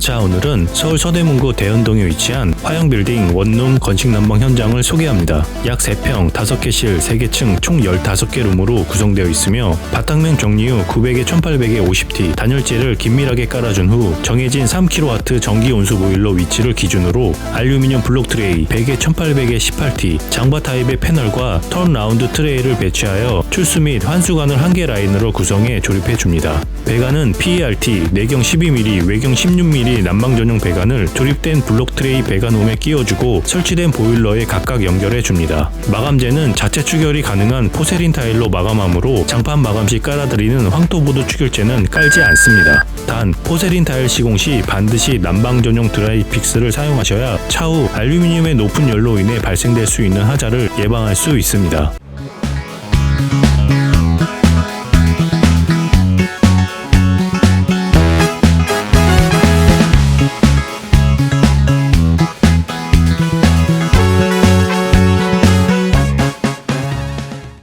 자 오늘은 서울 서대문구 대연동에 위치한 화영빌딩 원룸 건축 난방 현장을 소개합니다. 약 3평, 5개 실, 3개 층 총 15개 룸으로 구성되어 있으며 바탕면 정리 후 900에 1800에 50T 단열재를 긴밀하게 깔아준 후 정해진 3kW 전기 온수 보일러 위치를 기준으로 알루미늄 블록 트레이 100에 1800에 18T 장바 타입의 패널과 턴 라운드 트레이를 배치하여 출수 및 환수관을 한 개 라인으로 구성해 조립해 줍니다. 배관은 PERT 내경 12mm, 외경 16mm 난방 전용 배관을 조립된 블록 트레이 배관홈에 끼워주고 설치된 보일러에 각각 연결해 줍니다. 마감재는 자체 추결이 가능한 포세린 타일로 마감하므로 장판 마감 시 깔아드리는 황토보드 추결재는 깔지 않습니다. 단 포세린 타일 시공 시 반드시 난방 전용 드라이 픽스를 사용하셔야 차후 알루미늄의 높은 열로 인해 발생될 수 있는 하자를 예방할 수 있습니다.